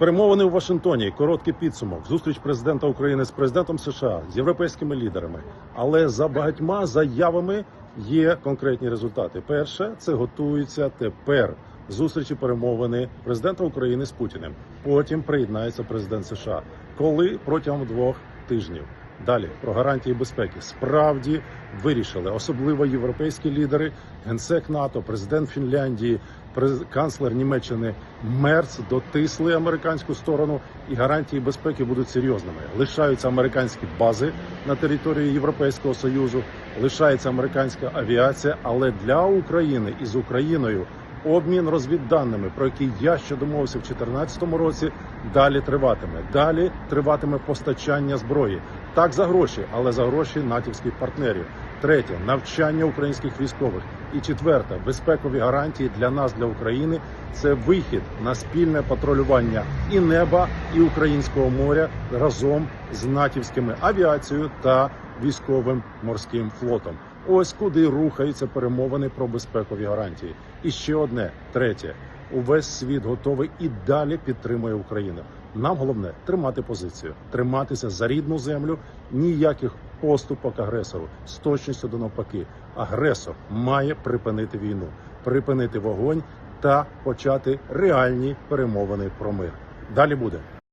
Перемовини у Вашингтоні. Короткий підсумок. Зустріч президента України з президентом США з європейськими лідерами. Але за багатьма заявами є конкретні результати. Перше, це готується тепер. Зустрічі перемовини президента України з Путіним. Потім приєднається президент США. Коли протягом двох тижнів. Далі про гарантії безпеки справді вирішили, особливо європейські лідери, генсек НАТО, президент Фінляндії, канцлер Німеччини Мерц дотисли американську сторону, і гарантії безпеки будуть серйозними. Лишаються американські бази на території Європейського союзу, лишається американська авіація, але для України і з Україною. Обмін розвідданими, про який я ще домовився в 2014 році, далі триватиме. Далі триватиме постачання зброї. Так за гроші, але за гроші натівських партнерів. Третє навчання українських військових. І четверте безпекові гарантії для нас, для України. Це вихід на спільне патрулювання і неба, і українського моря разом з натівськими авіацією та військовим морським флотом. Ось куди рухаються перемовини про безпекові гарантії. І ще одне третє: увесь світ готовий і далі підтримує Україну. Нам головне тримати позицію, триматися за рідну землю, ніяких поступок агресору з точністю до навпаки. Агресор має припинити війну, припинити вогонь та почати реальні перемовини про мир. Далі буде.